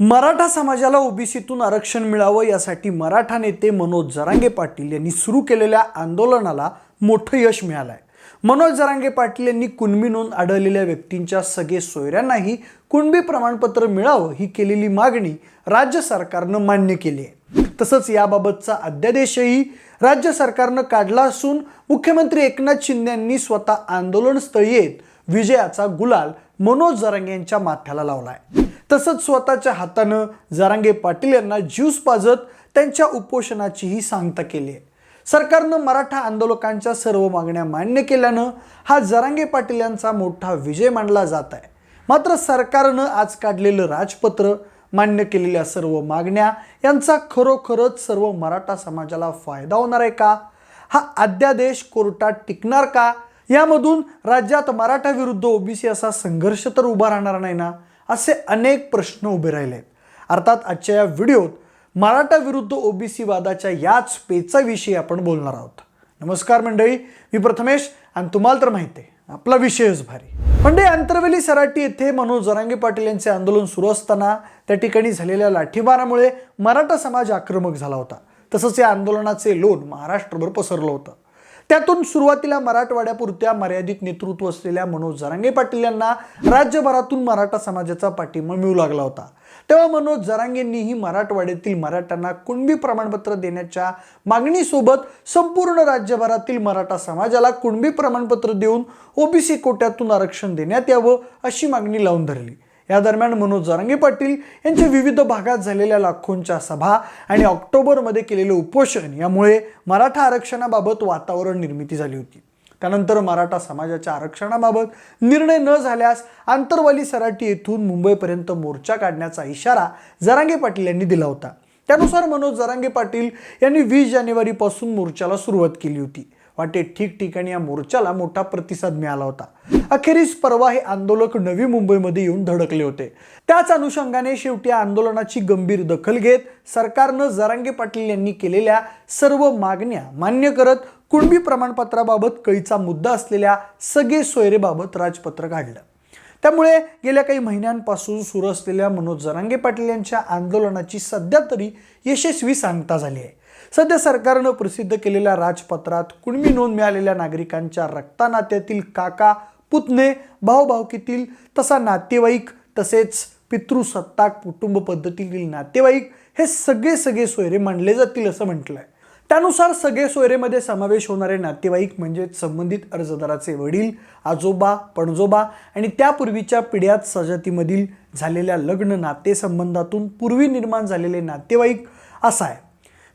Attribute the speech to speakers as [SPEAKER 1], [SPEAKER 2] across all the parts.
[SPEAKER 1] मराठा समाजाला ओबीसीतून आरक्षण मिळावं यासाठी मराठा नेते मनोज जरांगे पाटील यांनी सुरू केलेल्या आंदोलनाला मोठं यश मिळालं आहे मनोज जरांगे पाटील यांनी कुणबी नोंद आढळलेल्या व्यक्तींच्या सगळे सोयऱ्यांनाही कुणबी प्रमाणपत्र मिळावं ही केलेली मागणी राज्य सरकारनं मान्य केली आहे. तसंच याबाबतचा अध्यादेशही राज्य सरकारनं काढला असून मुख्यमंत्री एकनाथ शिंदे यांनी स्वतः आंदोलनस्थळी येत विजयाचा गुलाल मनोज जरांगे यांच्या माथ्याला आहे तसंच स्वतःच्या हातानं जरांगे पाटील यांना ज्यूस पाजत त्यांच्या उपोषणाचीही सांगता केली आहे. सरकारनं मराठा आंदोलकांच्या सर्व मागण्या मान्य केल्यानं हा जरांगे पाटील यांचा मोठा विजय मानला जात आहे. मात्र सरकारनं आज काढलेलं राजपत्र मान्य केलेल्या सर्व मागण्या यांचा खरोखरच सर्व मराठा समाजाला फायदा होणार आहे का? हा अध्यादेश कोर्टात टिकणार का? यामधून राज्यात मराठा विरुद्ध ओबीसी असा संघर्ष तर उभा राहणार नाही ना? असे अनेक प्रश्न उभे राहिले. आहेत अर्थात आजच्या या व्हिडिओत मराठा विरुद्ध ओबीसी वादाच्या याच पेचाविषयी आपण बोलणार आहोत. नमस्कार मंडळी मी प्रथमेश आणि तुम्हाला तर माहिती आहे आपला विषयच भारी. म्हणजे आंतरवेली सराटी येथे मनोज जरांगे पाटील यांचे आंदोलन सुरू असताना त्या ठिकाणी झालेल्या लाठीमारामुळे मराठा समाज आक्रमक झाला होता. तसंच या आंदोलनाचे लोण महाराष्ट्रभर पसरलं होतं. त्यातून सुरुवातीला मराठवाड्यापुरत्या मर्यादित नेतृत्व असलेल्या मनोज जरांगे पाटील यांना राज्यभरातून मराठा समाजाचा पाठिंबा मिळू लागला होता. तेव्हा मनोज जरांगेंनीही मराठवाड्यातील मराठ्यांना कुणबी प्रमाणपत्र देण्याच्या मागणीसोबत संपूर्ण राज्यभरातील मराठा समाजाला कुणबी प्रमाणपत्र देऊन ओबीसी कोट्यातून आरक्षण देण्यात यावं अशी मागणी लावून धरली. या दरम्यान मनोज जरांगे पाटील यांच्या विविध भागात झालेल्या लाखोंच्या सभा आणि ऑक्टोबरमध्ये केलेले उपोषण यामुळे मराठा आरक्षणाबाबत वातावरण निर्मिती झाली होती. त्यानंतर मराठा समाजाच्या आरक्षणाबाबत निर्णय न झाल्यास आंतरवाली सराटी येथून मुंबईपर्यंत मोर्चा काढण्याचा इशारा जरांगे पाटील यांनी दिला होता. त्यानुसार मनोज जरांगे पाटील यांनी वीस जानेवारीपासून मोर्चाला सुरुवात केली होती. वाटे ठिकठिकाणी या मोर्चाला मोठा प्रतिसाद मिळाला होता. अखेरीस परवा हे आंदोलक नवी मुंबईमध्ये येऊन धडकले होते. त्याच अनुषंगाने शेवटी या आंदोलनाची गंभीर दखल घेत सरकारनं जरांगे पाटील यांनी केलेल्या सर्व मागण्या मान्य करत कुणबी प्रमाणपत्राबाबत कळीचा मुद्दा असलेल्या सगळे सोयरेबाबत राजपत्र काढलं. त्यामुळे गेल्या काही महिन्यांपासून सुरू असलेल्या मनोज जरांगे पाटील यांच्या आंदोलनाची सध्या तरी यशस्वी सांगता झाली आहे. सध्या सरकारनं प्रसिद्ध केलेल्या राजपत्रात कुणबी नोंद मिळालेल्या नागरिकांच्या रक्तानात्यातील काका पुतणे भाऊभावकीतील तसा नातेवाईक तसेच पितृसत्ताक कुटुंब पद्धतीतील नातेवाईक हे सगळे सगळे सोयरे मानले जातील असं म्हटलं आहे त्यानुसार सगळे सोयरेमध्ये समावेश होणारे नातेवाईक म्हणजे संबंधित अर्जदाराचे वडील आजोबा पणजोबा आणि त्यापूर्वीच्या पिढ्यात सजातीमधील झालेल्या लग्न नातेसंबंधातून पूर्वी निर्माण झालेले नातेवाईक असा आहे.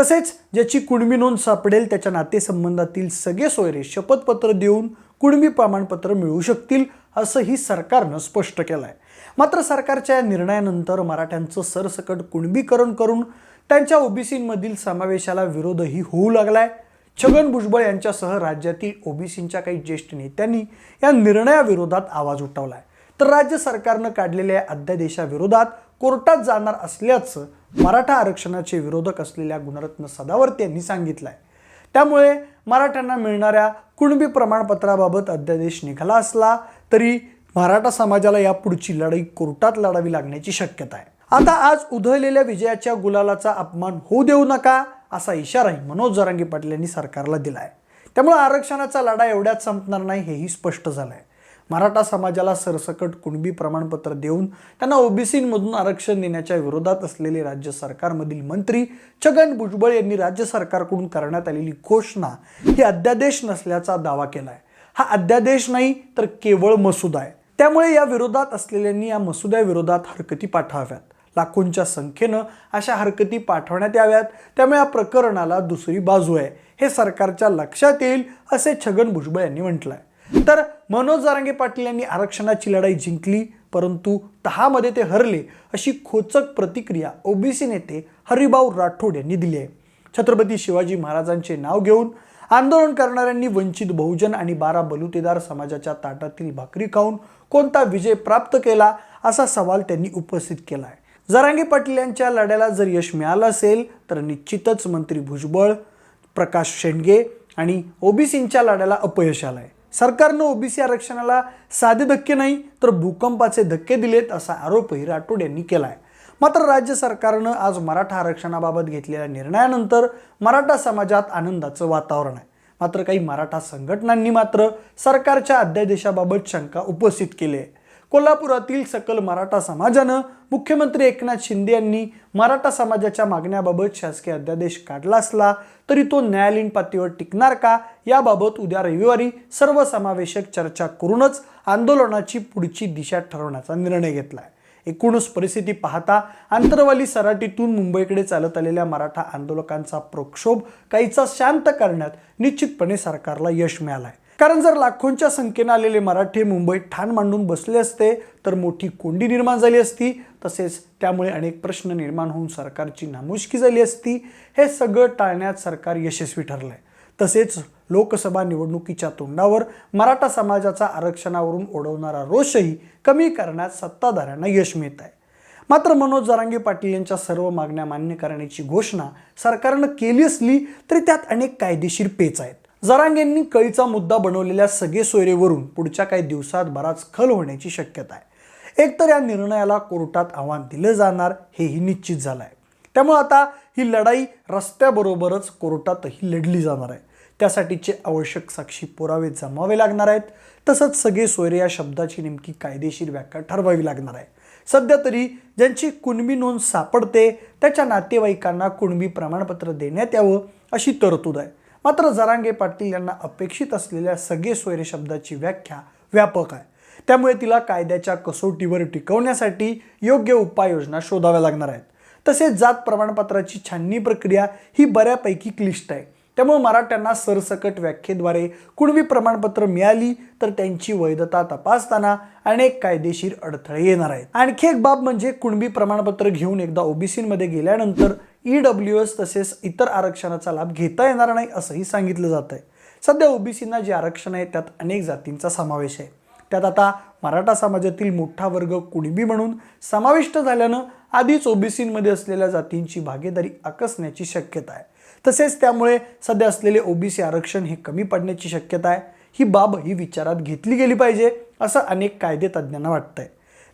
[SPEAKER 1] तसेच ज्याची कुणबी नोंद सापडेल त्याच्या नातेसंबंधातील सगळे सोयरे शपथपत्र देऊन कुणबी प्रमाणपत्र मिळू शकतील असंही सरकारनं स्पष्ट केलं आहे मात्र सरकारच्या या निर्णयानंतर मराठ्यांचं सरसकट कुणबीकरण करून त्यांच्या ओबीसीमधील समावेशाला विरोधही होऊ लागलाय. छगन भुजबळ यांच्यासह राज्यातील ओबीसींच्या काही ज्येष्ठ नेत्यांनी या निर्णयाविरोधात आवाज उठवलाय. तर राज्य सरकारनं काढलेल्या अध्यादेशाविरोधात कोर्टात जाणार असल्याचं मराठा आरक्षणाचे विरोधक असलेल्या गुणरत्न सदावर्ते यांनी सांगितलंय. त्यामुळे मराठ्यांना मिळणाऱ्या कुणबी प्रमाणपत्राबाबत अध्यादेश निघाला असला तरी मराठा समाजाला यापुढची लढाई कोर्टात लढावी लागण्याची शक्यता आहे. आता आज उधळलेल्या विजयाच्या गुलालाचा अपमान होऊ देऊ नका असा इशाराही मनोज जरांगी पाटील यांनी सरकारला दिला आहे त्यामुळे आरक्षणाचा लढा एवढ्यात संपणार नाही हेही स्पष्ट झालं आहे मराठा समाजाला सरसकट कुणबी प्रमाणपत्र देऊन त्यांना ओबीसीमधून आरक्षण देण्याच्या विरोधात असलेले राज्य सरकारमधील मंत्री छगन भुजबळ यांनी राज्य सरकारकडून करण्यात आलेली घोषणा ही अध्यादेश नसल्याचा दावा केला आहे हा अध्यादेश नाही तर केवळ मसुदा आहे. त्यामुळे या विरोधात असलेल्यांनी या मसुद्याविरोधात हरकती पाठवाव्यात. लाखोंच्या संख्येनं अशा हरकती पाठवण्यात याव्यात. त्यामुळे या प्रकरणाला दुसरी बाजू आहे. हे सरकारच्या लक्षात येईल असे छगन भुजबळ यांनी म्हटलंय. तर मनोज जारांगे पाटील यांनी आरक्षणाची लढाई जिंकली परंतु तहामध्ये ते हरले अशी खोचक प्रतिक्रिया ओबीसी नेते हरिभाऊ राठोड यांनी दिली आहे. छत्रपती शिवाजी महाराजांचे नाव घेऊन आंदोलन करणाऱ्यांनी वंचित बहुजन आणि बारा बलुतेदार समाजाच्या ताटातील भाकरी खाऊन कोणता विजय प्राप्त केला असा सवाल त्यांनी उपस्थित केला आहे जरांगे पाटील यांच्या लढ्याला जर यश मिळालं असेल तर निश्चितच मंत्री भुजबळ प्रकाश शेंडगे आणि ओबीसींच्या लढ्याला अपयश आलंय. सरकारनं ओबीसी आरक्षणाला साधे धक्के नाही तर भूकंपाचे धक्के दिलेत असा आरोपही राठोड यांनी केला आहे मात्र राज्य सरकारनं आज मराठा आरक्षणाबाबत घेतलेल्या निर्णयानंतर मराठा समाजात आनंदाचं वातावरण आहे. मात्र काही मराठा संघटनांनी मात्र सरकारच्या अध्यादेशाबाबत शंका उपस्थित केली आहे. कोल्हापुरातील सकल मराठा समाजानं मुख्यमंत्री एकनाथ शिंदे यांनी मराठा समाजाच्या मागण्याबाबत शासकीय अध्यादेश काढला असला तरी तो न्यायालयीन पातळीवर टिकणार का? याबाबत उद्या रविवारी सर्वसमावेशक चर्चा करूनच आंदोलनाची पुढची दिशा ठरवण्याचा निर्णय घेतला आहे एकूणच परिस्थिती पाहता आंतरवाली सराटीतून मुंबईकडे चालत आलेल्या मराठा आंदोलकांचा प्रक्षोभ काहीचा शांत करण्यात निश्चितपणे सरकारला यश मिळालं आहे कारण जर लाखोंच्या संख्येनं आलेले मराठी मुंबईत ठाण मांडून बसले असते तर मोठी कोंडी निर्माण झाली असती. तसेच त्यामुळे अनेक प्रश्न निर्माण होऊन सरकारची नामुष्की झाली असती. हे सगळं टाळण्यात सरकार यशस्वी ठरलं आहे तसेच लोकसभा निवडणुकीच्या तोंडावर मराठा समाजाचा आरक्षणावरून ओढवणारा रोषही कमी करण्यात सत्ताधाऱ्यांना यश मिळत आहे. मात्र मनोज जरांगे पाटील यांच्या सर्व मागण्या मान्य करण्याची घोषणा सरकारनं केली असली तरी त्यात अनेक कायदेशीर पेच आहेत. जरांगेंनी कळीचा मुद्दा बनवलेल्या सगळे सोयरेवरून पुढच्या काही दिवसात बराच खल होण्याची शक्यता आहे. एकतर या निर्णयाला कोर्टात आव्हान दिलं जाणार हेही निश्चित झालं आहे त्यामुळे आता ही लढाई रस्त्याबरोबरच कोर्टातही लढली जाणार आहे. त्यासाठीचे आवश्यक साक्षी पुरावे जमावे लागणार आहेत. तसंच सगळे सोयरे या शब्दाची नेमकी कायदेशीर व्याख्या ठरवावी लागणार आहे. सध्या तरी ज्यांची कुणबी नोंद सापडते त्याच्या नातेवाईकांना कुणबी प्रमाणपत्र देण्यात यावं अशी तरतूद आहे. मात्र जरांगे पाटील यांना अपेक्षित असलेल्या सगळे सोयरे शब्दाची व्याख्या व्यापक आहे. त्यामुळे तिला कायद्याच्या कसोटीवर टिकवण्यासाठी योग्य उपाययोजना शोधाव्या लागणार आहेत. तसेच जात प्रमाणपत्राची छाननी प्रक्रिया ही बऱ्यापैकी क्लिष्ट आहे. त्यामुळे मराठ्यांना सरसकट व्याख्येद्वारे कुणबी प्रमाणपत्र मिळाली तर त्यांची वैधता तपासताना अनेक कायदेशीर अडथळे येणार आहेत. आणखी एक बाब म्हणजे कुणबी प्रमाणपत्र घेऊन एकदा ओबीसीमध्ये गेल्यानंतर ई डब्ल्यू एस तसेच इतर आरक्षणाचा लाभ घेता येणार नाही असंही सांगितलं जात आहे सध्या ओबीसींना जे आरक्षण आहे त्यात अनेक जातींचा समावेश आहे. त्यात आता मराठा समाजातील मोठा वर्ग कुणबी म्हणून समाविष्ट झाल्यानं आधीच ओबीसीमध्ये असलेल्या जातींची भागीदारी आकसण्याची शक्यता आहे. तसेच त्यामुळे सध्या असलेले ओबीसी आरक्षण हे कमी पडण्याची शक्यता आहे. ही बाब ही विचारात घेतली गेली पाहिजे असं अनेक कायदे तज्ज्ञांना वाटतंय.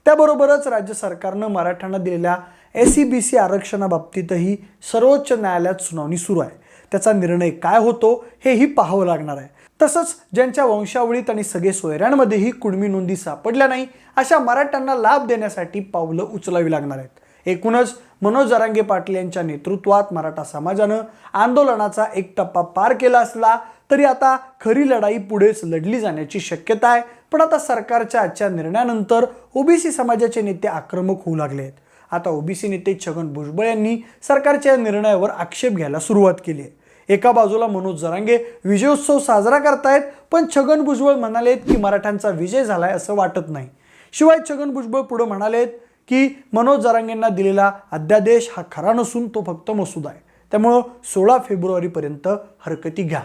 [SPEAKER 1] त्याबरोबरच राज्य सरकारनं मराठ्यांना दिलेल्या एस सी बी सी आरक्षणाबाबतीतही सर्वोच्च न्यायालयात सुनावणी सुरू आहे. त्याचा निर्णय काय होतो हेही पाहावं लागणार आहे. तसंच ज्यांच्या वंशावळीत आणि सगळे सोयऱ्यांमध्येही कुणबी नोंदी सापडल्या नाही अशा मराठ्यांना लाभ देण्यासाठी पावलं उचलावी लागणार आहेत. एकूणच मनोज जरांगे पाटील यांच्या नेतृत्वात मराठा समाजानं आंदोलनाचा एक टप्पा पार केला असला तरी आता खरी लढाई पुढेच लढली जाण्याची शक्यता आहे. पण आता सरकारच्या आजच्या निर्णयानंतर ओबीसी समाजाचे नेते आक्रमक होऊ लागले आहेत. आता ओबीसी नेते छगन भुजबळ यांनी सरकारच्या निर्णयावर आक्षेप घ्यायला सुरुवात केली आहे. एका बाजूला मनोज जरांगे विजयोत्सव साजरा करतायत पण छगन भुजबळ म्हणालेत की मराठ्यांचा विजय झालाय असं वाटत नाही. शिवाय छगन भुजबळ पुढे म्हणालेत की मनोज जरांगेंना दिलेला अध्यादेश हा खरा नसून तो फक्त मसुदा आहे. त्यामुळं सोळा फेब्रुवारीपर्यंत हरकती घ्या.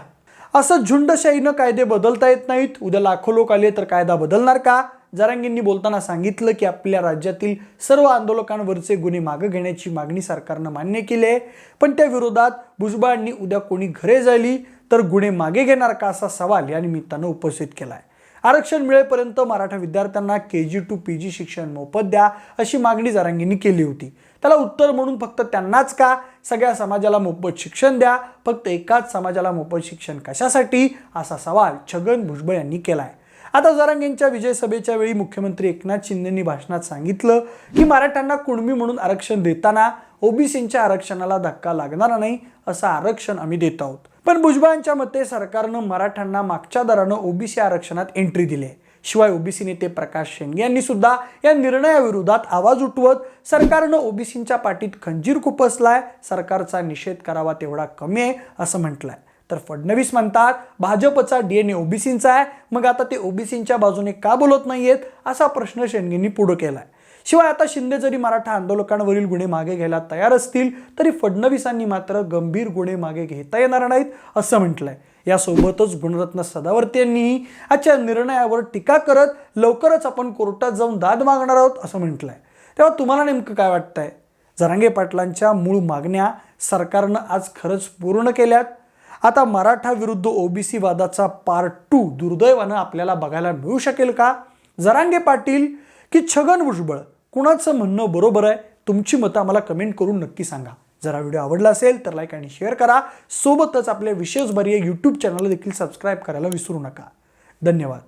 [SPEAKER 1] असं झुंडशाहीनं कायदे बदलता येत नाहीत. उद्या लाखो लोक आले तर कायदा बदलणार का? जरांगींनी बोलताना सांगितलं की आपल्या राज्यातील सर्व आंदोलकांवरचे गुन्हे मागे घेण्याची मागणी सरकारनं मान्य केली आहे. पण त्या विरोधात भुजबळांनी उद्या कोणी घरे झाली तर गुन्हे मागे घेणार का असा सवाल या निमित्तानं उपस्थित केला आहे आरक्षण मिळेपर्यंत मराठा विद्यार्थ्यांना के जी टू पी जी शिक्षण मोफत द्या अशी मागणी जरांगींनी केली होती. त्याला उत्तर म्हणून फक्त त्यांनाच का? सगळ्या समाजाला मोफत शिक्षण द्या. फक्त एकाच समाजाला मोफत शिक्षण कशासाठी? असा सवाल छगन भुजबळ यांनी केला आहे आता जरांगेंच्या विजय सभेच्या वेळी मुख्यमंत्री एकनाथ शिंदेंनी भाषणात सांगितलं की मराठ्यांना कुणबी म्हणून आरक्षण देताना ओबीसींच्या आरक्षणाला धक्का लागणार नाही असं आरक्षण आम्ही देत आहोत. पण भुजबळांच्या मते सरकारनं मराठ्यांना मागच्या दरानं ओबीसी आरक्षणात एंट्री दिली आहे शिवाय ओबीसी नेते प्रकाश शेंडगे यांनी सुद्धा या निर्णयाविरोधात आवाज उठवत सरकारनं ओबीसींच्या पाठीत खंजीर खुपसलाय सरकारचा निषेध करावा तेवढा कमी आहे असं म्हटलंय. तर फडणवीस म्हणतात भाजपचा डीएनए ओबीसींचा आहे. मग आता ते ओबीसींच्या बाजूने का बोलत नाहीयेत? असा प्रश्न शेंडगेंनी पुढे केलाय. शिवाय आता शिंदे जरी मराठा आंदोलकांवरील गुन्हे मागे घ्यायला तयार असतील तरी फडणवीसांनी मात्र गंभीर गुन्हे मागे घेता येणार नाहीत असं म्हटलंय. यासोबतच गुणरत्न सदावर्ती यांनीही आजच्या निर्णयावर टीका करत लवकरच आपण कोर्टात जाऊन दाद मागणार आहोत असं म्हटलंय. तेव्हा तुम्हाला नेमकं काय वाटतंय? जरांगे पाटलांच्या मूळ मागण्या सरकारनं आज खरंच पूर्ण केल्यात? आता मराठा विरुद्ध ओबीसी वादाचा पार्ट टू दुर्दैवानं आपल्याला बघायला मिळू शकेल का? जरांगे पाटील की छगन भुजबळ? कुणाचं म्हणणं बरोबर आहे? तुमची मतं आम्हाला कमेंट करून नक्की सांगा. जरा व्हिडिओ आवडला असेल तर लाईक आणि शेअर करा. सोबतच आपल्या विशेष बरी यूट्यूब चॅनलला देखील सबस्क्राईब करायला विसरू नका. धन्यवाद.